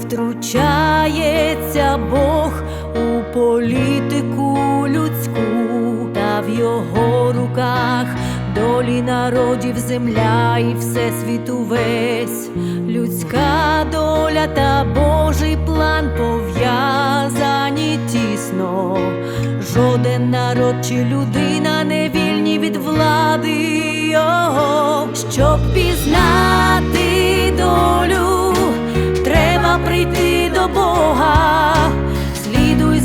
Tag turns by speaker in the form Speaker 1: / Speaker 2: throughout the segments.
Speaker 1: втручається Бог у політику людську, та в його руках долі народів земля і всесвіт увесь, людська доля та Божий план пов'язані тісно. Жоден народ чи людина не вільні від влади його, щоб пізнати долю,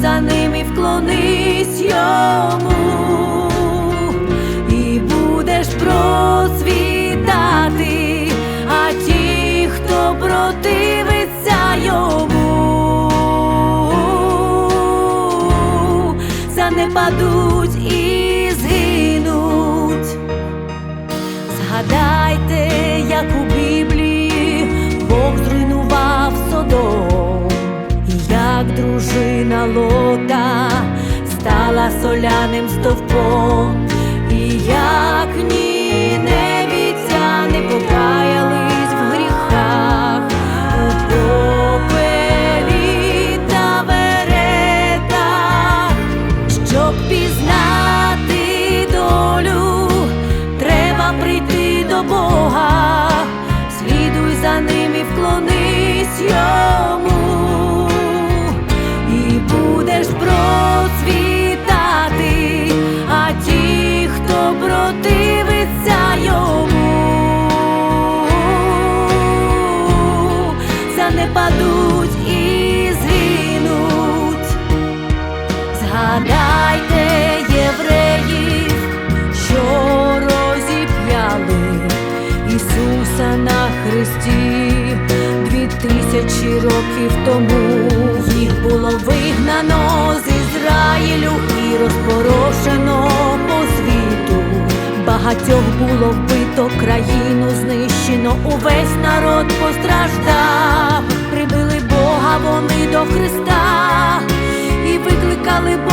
Speaker 1: за ним і вклонись йому, і будеш процвітати, а ті, хто противиться йому, занепадуть і згинуть. Згадайте, як у Біблії Бог і як дружина Лота стала соляним стовпом, і як занепадуть і згинуть. Згадайте євреїв, що розіп'яли Ісуса на хресті дві тисячі років тому. Їх було вигнано з Ізраїлю і розпорошено по світу. Багатьох було вбито, країну знищено, увесь народ постраждав. Прибили Бога вони до Христа і викликали Божу